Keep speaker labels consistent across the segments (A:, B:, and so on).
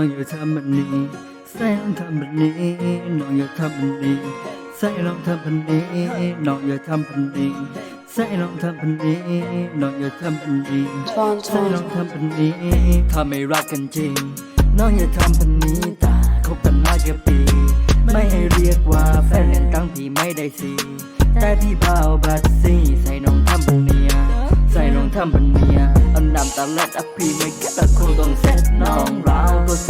A: ทำแบบนี้ใส่ลองทำแบบนี้น้องอย่าทำแบบนี้ใส่ลองทำแบบนี้น้องอย่าทำแบบนี้ใส่ลองทำแบบนี้น้องอย่าทำแบบนี้
B: Twan
A: ใช่น้อง
B: Twan
A: ทำแบบนี้ถ้าไม่รักกันจริง น้องอย่าทำแบบนี้แต่คบกันมากี่ปีไม่ให้เรียกว่าแฟนเล่นตั้งพี่ไม่ได้สิแต่พี่เบาบัดซี่ใส่น้องทำแบบเนี้ยใส่น้องทำแบบเนี้ยเอาน้ำตาเล็ดอัพพี่ไม่แค่ละคงต้องเซ็ตน้องเราก็ถึงมวยก็ถึงข้าว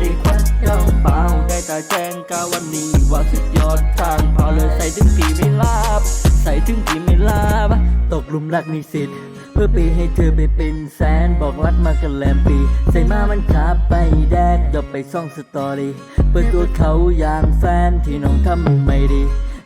A: ได้ควัดเจ้าเปล่าได้แต่แจ้งกาวันนี้ว่าสุดยอดทางพอเลยใส่ถึงผีไม่ลาบ ใส่ถึงผีไม่ลาบ ตกหลุมรักมีสิทธิ์เพื่อปีให้เธอไปเป็นแสนบอกรักมากันแลมปี ใส่มามันขาไปแดกยอไปซ่องสตอรี่เปิดตัวเขาอย่างแฟนที่น้องทำมันไม่ดี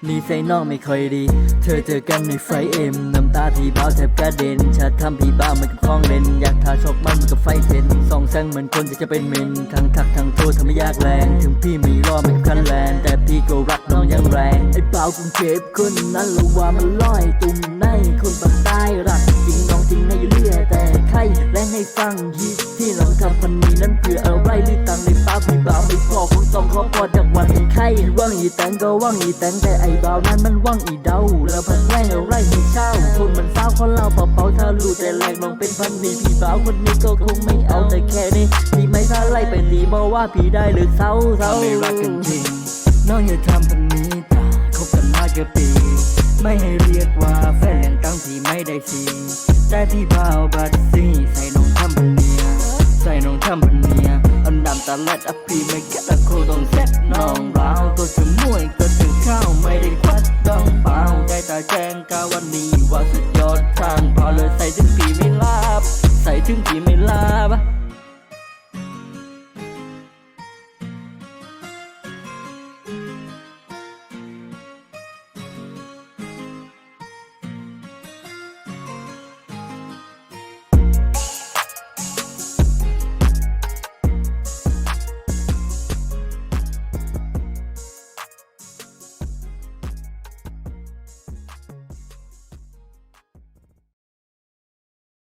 A: นี่ใส่น้องไม่ค่อยดี เธอเจอกันในไฟเอ็มน้ำตาพี่บ้าแทบกระเด็นชัดทำพี่บ้าเหมือนกับคล้องเล่น อยากทาชกมันเหมือนกับไฟเทนสองแสงเหมือนคนที่จะเป็นเมนทั้งทักทั้งโทษทำไม่ยากแรง ถึงพี่ไม่รอไม่คันแลนแต่พี่ก็รักน้องอยังแรง ไอ้เปล่ากรุงเทพคนนั้นละว่ามันลอยตุ่มในคนปากใต้รักจริงน้องจริงให้อยู่เรียแต่ใครและให้ฟังฮิตที่เราทำพันนี้นั้นเพื่ออะไรหรือตังในป้าพี่บ่าไม่พอคงต้องขอพอจ อีแตงก็ว่างอีแตงแต่ไอ้บ่าวนั้นมันว่างอีเดาแล้วพันแรกอะไรให้เช่าคนมันเฝ้าเขาเล่าเป่าๆถ้ารู้แต่แรกน้องเป็นพันมีพี่บ่าวคนนี้ก็คงไม่เอาแต่แค่นี้พี่ไม่ท่าไล่ไปตีมาว่าพี่ได้หรือเศร้าเศร้าไม่รักกันจริงน้องอย่าทำแบบนี้ตาคบกันมากี่ปี ไม่ให้เรียกว่าแฟนเล่นตั้งที่ไม่ได้สิแต่พี่บ่าวบัดซี่ ตาเล็ดอภีไม่แค่ตะโคต้องเซ็ตน้องเราตัวถึงมวยก็ถึงข้าวไม่ได้ควัดดองเปล่าได้แต่แจ้งกาวันนี้